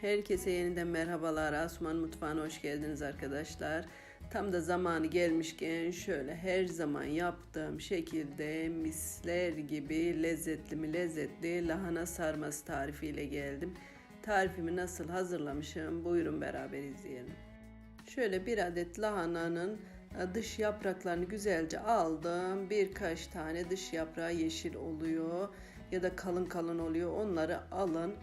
Herkese yeniden merhabalar. Asuman Mutfağı'na hoş geldiniz arkadaşlar. Tam da zamanı gelmişken şöyle her zaman yaptığım şekilde misler gibi lezzetli mi lezzetli lahana sarması tarifiyle geldim. Tarifimi nasıl hazırlamışım buyurun beraber izleyelim. Şöyle bir adet lahananın dış yapraklarını güzelce aldım. Birkaç tane dış yaprağı yeşil oluyor ya da kalın kalın oluyor. Onları alın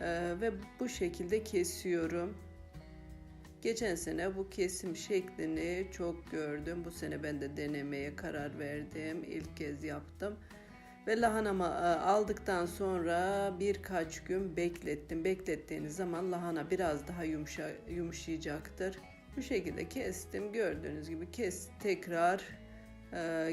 e, ve bu şekilde kesiyorum. Geçen sene bu kesim şeklini çok gördüm. Bu sene ben de denemeye karar verdim. İlk kez yaptım. Ve lahanamı e, aldıktan sonra birkaç gün beklettim. Beklettiğiniz zaman lahana biraz daha yumuşa, yumuşayacaktır. Bu şekilde kestim. Gördüğünüz gibi kes tekrar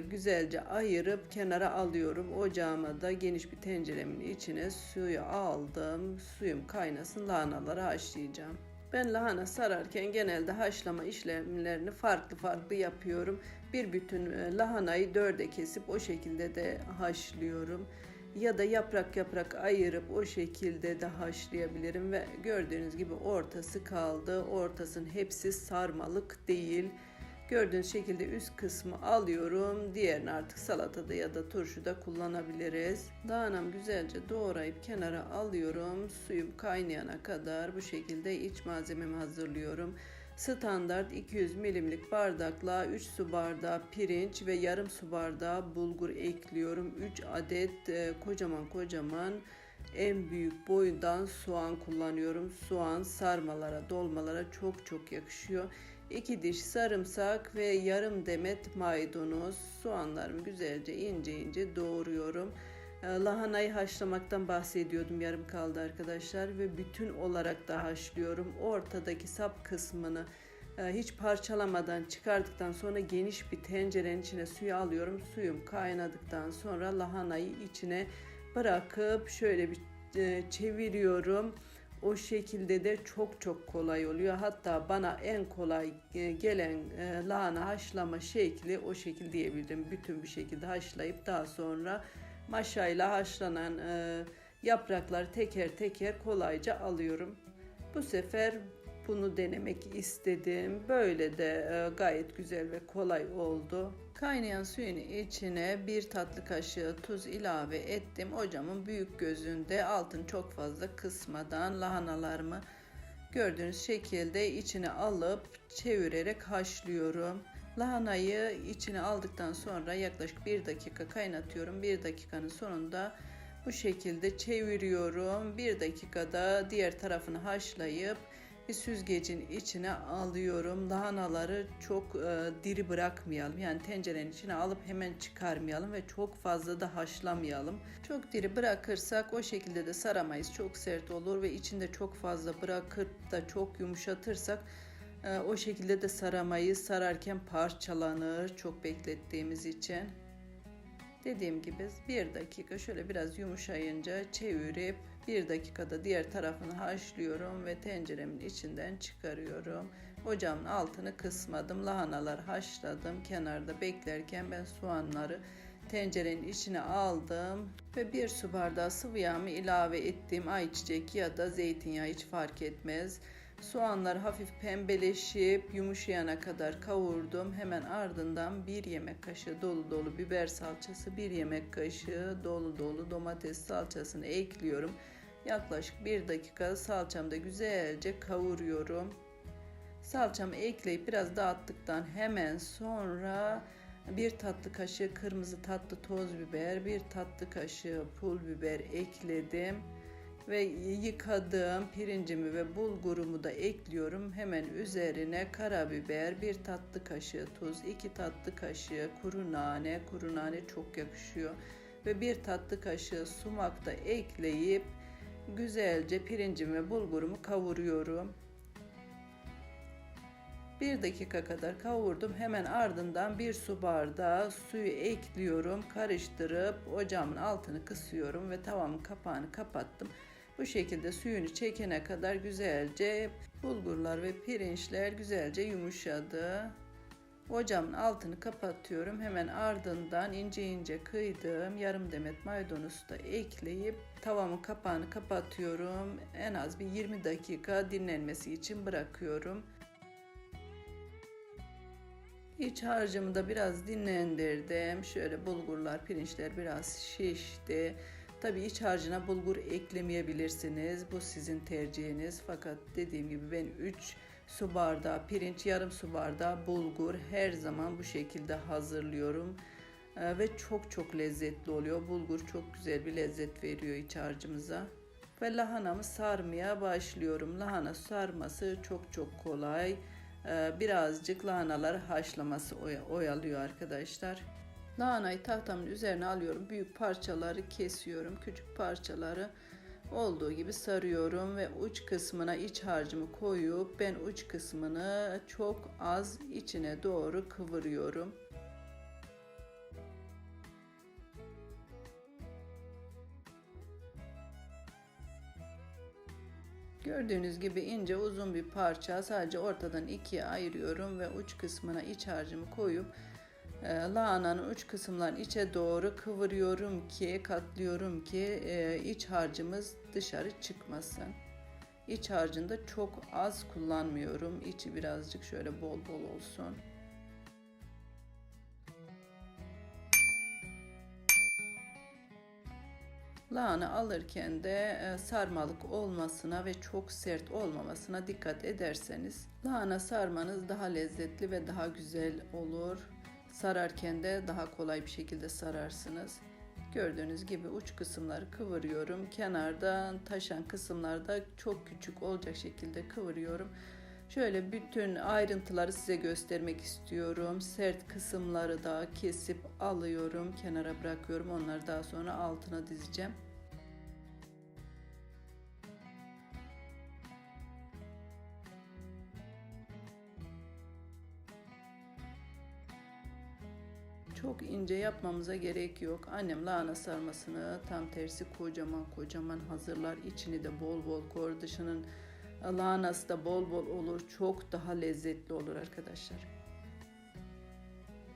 güzelce ayırıp kenara alıyorum. Ocağıma da geniş bir tenceremin içine suyu aldım. Suyum kaynasın lahanaları haşlayacağım. Ben lahana sararken genelde haşlama işlemlerini farklı farklı yapıyorum. Bir bütün e, lahanayı dörde kesip o şekilde de haşlıyorum. Ya da yaprak yaprak ayırıp o şekilde de haşlayabilirim ve gördüğünüz gibi ortası kaldı. Ortasının hepsi sarmalık değil. Gördüğünüz şekilde üst kısmı alıyorum. Diğerini artık salatada ya da turşuda kullanabiliriz. Dağınam güzelce doğrayıp kenara alıyorum. Suyum kaynayana kadar bu şekilde iç malzememi hazırlıyorum. Standart 200 milimlik bardakla 3 su bardağı pirinç ve yarım su bardağı bulgur ekliyorum. 3 adet e, kocaman kocaman en büyük boyundan soğan kullanıyorum. Soğan sarmalara, dolmalara çok çok yakışıyor. 2 diş sarımsak ve yarım demet maydanoz. Soğanlarımı güzelce ince ince doğruyorum. E, lahanayı haşlamaktan bahsediyordum yarım kaldı arkadaşlar ve bütün olarak da haşlıyorum. Ortadaki sap kısmını e, hiç parçalamadan çıkardıktan sonra geniş bir tencerenin içine suyu alıyorum. Suyum kaynadıktan sonra lahanayı içine bırakıp şöyle bir e, çeviriyorum. O şekilde de çok çok kolay oluyor. Hatta bana en kolay gelen lahana haşlama şekli o şekil diyebilirim. Bütün bir şekilde haşlayıp daha sonra maşayla haşlanan e, yaprakları teker teker kolayca alıyorum. Bu sefer bunu denemek istedim. Böyle de e, gayet güzel ve kolay oldu. Kaynayan suyun içine bir tatlı kaşığı tuz ilave ettim. Ocağımın büyük gözünde altın çok fazla kısmadan lahanalarımı gördüğünüz şekilde içine alıp çevirerek haşlıyorum. Lahanayı içine aldıktan sonra yaklaşık bir dakika kaynatıyorum. Bir dakikanın sonunda bu şekilde çeviriyorum. Bir dakikada diğer tarafını haşlayıp bir süzgecin içine alıyorum. Lahanaları çok e, diri bırakmayalım. Yani tencerenin içine alıp hemen çıkarmayalım ve çok fazla da haşlamayalım. Çok diri bırakırsak o şekilde de saramayız. Çok sert olur ve içinde çok fazla bırakıp da çok yumuşatırsak e, o şekilde de saramayı sararken parçalanır çok beklettiğimiz için. Dediğim gibi bir dakika şöyle biraz yumuşayınca çevirip bir dakikada diğer tarafını haşlıyorum ve tenceremin içinden çıkarıyorum. Ocağımın altını kısmadım. Lahanalar haşladım. Kenarda beklerken ben soğanları tencerenin içine aldım ve bir su bardağı sıvı yağımı ilave ettim. Ayçiçek ya da zeytinyağı hiç fark etmez. Soğanlar hafif pembeleşip yumuşayana kadar kavurdum. Hemen ardından bir yemek kaşığı dolu dolu biber salçası, bir yemek kaşığı dolu dolu domates salçasını ekliyorum. Yaklaşık bir dakika salçamda güzelce kavuruyorum. Salçamı ekleyip biraz dağıttıktan hemen sonra bir tatlı kaşığı kırmızı tatlı toz biber, bir tatlı kaşığı pul biber ekledim ve yıkadığım pirincimi ve bulgurumu da ekliyorum. Hemen üzerine karabiber, bir tatlı kaşığı tuz, iki tatlı kaşığı kuru nane, kuru nane çok yakışıyor ve bir tatlı kaşığı sumak da ekleyip güzelce pirincimi ve bulgurumu kavuruyorum. Bir dakika kadar kavurdum. Hemen ardından bir su bardağı suyu ekliyorum. Karıştırıp ocağımın altını kısıyorum ve tavamın kapağını kapattım. Bu şekilde suyunu çekene kadar güzelce bulgurlar ve pirinçler güzelce yumuşadı. Ocağımın altını kapatıyorum. Hemen ardından ince ince kıydığım yarım demet maydanozu da ekleyip tavamın kapağını kapatıyorum. En az bir 20 dakika dinlenmesi için bırakıyorum. İç harcımı da biraz dinlendirdim. Şöyle bulgurlar, pirinçler biraz şişti. Tabii iç harcına bulgur eklemeyebilirsiniz. Bu sizin tercihiniz. Fakat dediğim gibi ben 3 su bardağı pirinç, yarım su bardağı bulgur her zaman bu şekilde hazırlıyorum. Ee, ve çok çok lezzetli oluyor. Bulgur çok güzel bir lezzet veriyor iç harcımıza. Ve lahanamı sarmaya başlıyorum. Lahana sarması çok çok kolay. Ee, birazcık lahanaları haşlaması oyalıyor arkadaşlar. Lahanayı tahtamın üzerine alıyorum. Büyük parçaları kesiyorum. Küçük parçaları olduğu gibi sarıyorum ve uç kısmına iç harcımı koyup ben uç kısmını çok az içine doğru kıvırıyorum. Gördüğünüz gibi ince uzun bir parça sadece ortadan ikiye ayırıyorum ve uç kısmına iç harcımı koyup lahananın uç kısımlarını içe doğru kıvırıyorum ki katlıyorum ki e, iç harcımız dışarı çıkmasın. İç harcında çok az kullanmıyorum. İçi birazcık şöyle bol bol olsun. Lahana alırken de e, sarmalık olmasına ve çok sert olmamasına dikkat ederseniz lahana sarmanız daha lezzetli ve daha güzel olur. Sararken de daha kolay bir şekilde sararsınız. Gördüğünüz gibi uç kısımları kıvırıyorum. Kenardan taşan kısımlarda çok küçük olacak şekilde kıvırıyorum. Şöyle bütün ayrıntıları size göstermek istiyorum. Sert kısımları da kesip alıyorum. Kenara bırakıyorum. Onları daha sonra altına dizeceğim. İnce yapmamıza gerek yok. Annem lahana sarmasını tam tersi kocaman kocaman hazırlar. İçini de bol bol koyar. Dışının lahanası da bol bol olur. Çok daha lezzetli olur arkadaşlar.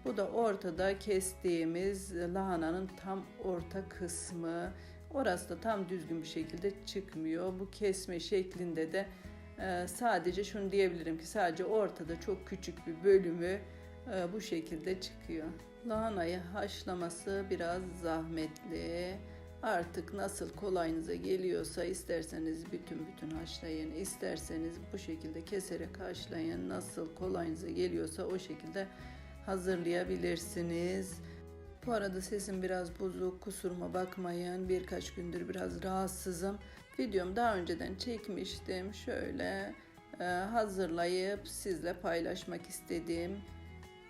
Bu da ortada kestiğimiz lahananın tam orta kısmı. Orası da tam düzgün bir şekilde çıkmıyor. Bu kesme şeklinde de e, sadece şunu diyebilirim ki sadece ortada çok küçük bir bölümü bu şekilde çıkıyor. Lahanayı haşlaması biraz zahmetli. Artık nasıl kolayınıza geliyorsa isterseniz bütün bütün haşlayın, isterseniz bu şekilde keserek haşlayın. Nasıl kolayınıza geliyorsa o şekilde hazırlayabilirsiniz. Bu arada sesim biraz bozuk, kusuruma bakmayın. Birkaç gündür biraz rahatsızım. Videomu daha önceden çekmiştim. Şöyle e, hazırlayıp sizle paylaşmak istedim.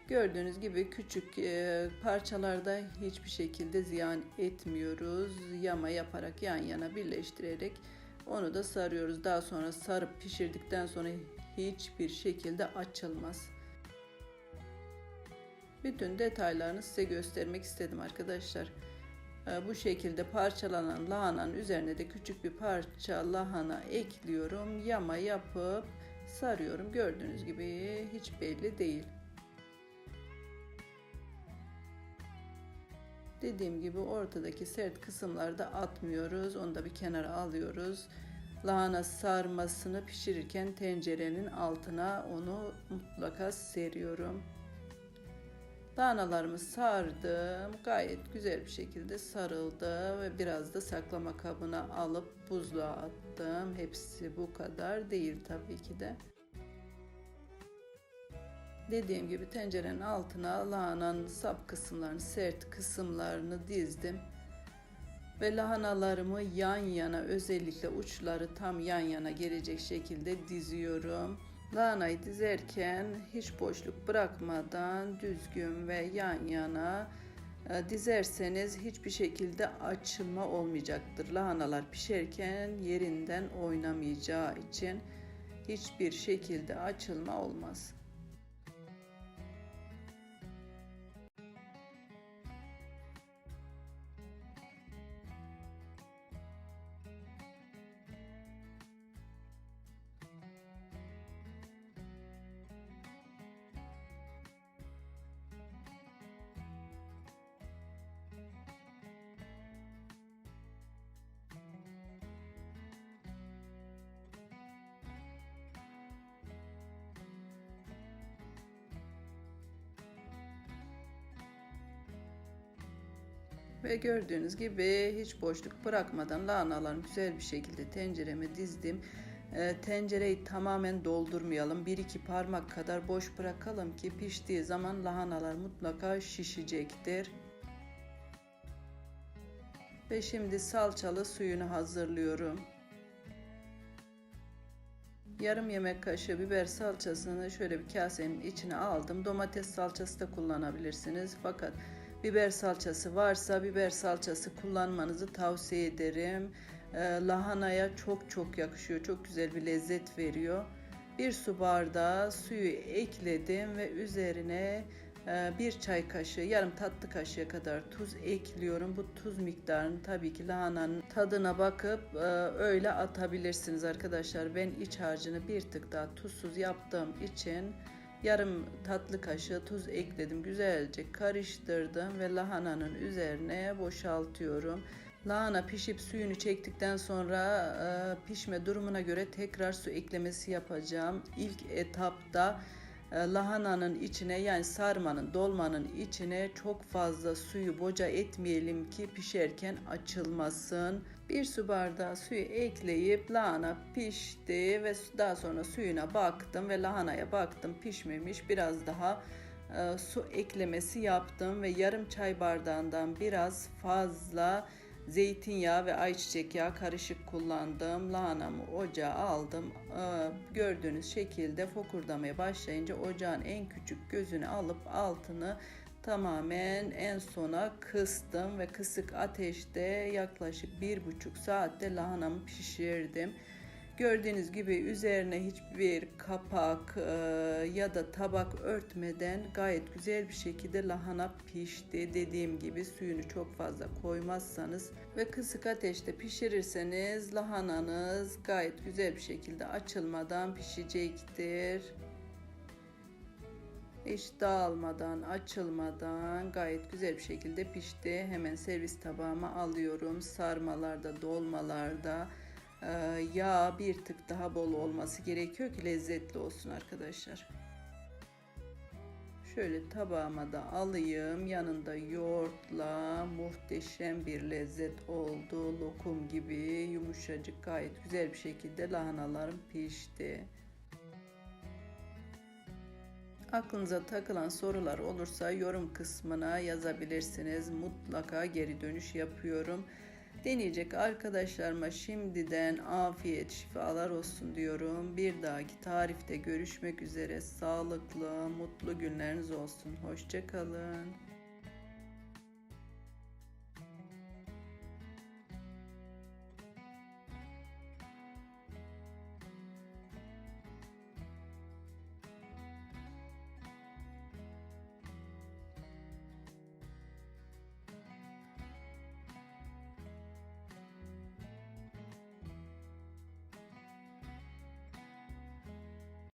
Gördüğünüz gibi küçük e, parçalarda hiçbir şekilde ziyan etmiyoruz. Yama yaparak yan yana birleştirerek onu da sarıyoruz. Daha sonra sarıp pişirdikten sonra hiçbir şekilde açılmaz. Bütün detaylarını size göstermek istedim arkadaşlar. E, bu şekilde parçalanan lahananın üzerine de küçük bir parça lahana ekliyorum. Yama yapıp sarıyorum. Gördüğünüz gibi hiç belli değil. Dediğim gibi ortadaki sert kısımları da atmıyoruz. Onu da bir kenara alıyoruz. Lahana sarmasını pişirirken tencerenin altına onu mutlaka seriyorum. Lahanalarımı sardım. Gayet güzel bir şekilde sarıldı ve biraz da saklama kabına alıp buzluğa attım. Hepsi bu kadar değil tabii ki de. Dediğim gibi tencerenin altına lahananın sap kısımlarını, sert kısımlarını dizdim. Ve lahanalarımı yan yana özellikle uçları tam yan yana gelecek şekilde diziyorum. Lahanayı dizerken hiç boşluk bırakmadan düzgün ve yan yana e, dizerseniz hiçbir şekilde açılma olmayacaktır. Lahanalar pişerken yerinden oynamayacağı için hiçbir şekilde açılma olmaz. Ve gördüğünüz gibi hiç boşluk bırakmadan lahanalarını güzel bir şekilde tencereme dizdim. E, tencereyi tamamen doldurmayalım. 1-2 parmak kadar boş bırakalım ki piştiği zaman lahanalar mutlaka şişecektir. Ve şimdi salçalı suyunu hazırlıyorum. Yarım yemek kaşığı biber salçasını şöyle bir kasenin içine aldım. Domates salçası da kullanabilirsiniz. Fakat biber salçası varsa biber salçası kullanmanızı tavsiye ederim. Ee, lahanaya çok çok yakışıyor. Çok güzel bir lezzet veriyor. Bir su bardağı suyu ekledim ve üzerine e, bir çay kaşığı, yarım tatlı kaşığı kadar tuz ekliyorum. Bu tuz miktarını tabii ki lahananın tadına bakıp e, öyle atabilirsiniz arkadaşlar. Ben iç harcını bir tık daha tuzsuz yaptığım için yarım tatlı kaşığı tuz ekledim. Güzelce karıştırdım ve lahananın üzerine boşaltıyorum. Lahana pişip suyunu çektikten sonra e, pişme durumuna göre tekrar su eklemesi yapacağım. İlk etapta lahananın içine yani sarmanın dolmanın içine çok fazla suyu boca etmeyelim ki pişerken açılmasın. Bir su bardağı suyu ekleyip lahana pişti ve daha sonra suyuna baktım ve lahanaya baktım pişmemiş biraz daha e, su eklemesi yaptım ve yarım çay bardağından biraz fazla zeytinyağı ve ayçiçek yağı karışık kullandım. Lahanamı ocağa aldım. Ee, gördüğünüz şekilde fokurdamaya başlayınca ocağın en küçük gözünü alıp altını tamamen en sona kıstım ve kısık ateşte yaklaşık bir buçuk saatte lahanamı pişirdim. Gördüğünüz gibi üzerine hiçbir kapak e, ya da tabak örtmeden gayet güzel bir şekilde lahana pişti. Dediğim gibi suyunu çok fazla koymazsanız ve kısık ateşte pişirirseniz lahananız gayet güzel bir şekilde açılmadan pişecektir. Hiç dağılmadan, açılmadan gayet güzel bir şekilde pişti. Hemen servis tabağıma alıyorum. Sarmalarda, dolmalarda, ee, yağ bir tık daha bol olması gerekiyor ki lezzetli olsun arkadaşlar. Şöyle tabağıma da alayım. Yanında yoğurtla muhteşem bir lezzet oldu. Lokum gibi yumuşacık gayet güzel bir şekilde lahanalarım pişti. Aklınıza takılan sorular olursa yorum kısmına yazabilirsiniz. Mutlaka geri dönüş yapıyorum. Deneyecek arkadaşlarıma şimdiden afiyet şifalar olsun diyorum. Bir dahaki tarifte görüşmek üzere. Sağlıklı, mutlu günleriniz olsun. Hoşçakalın.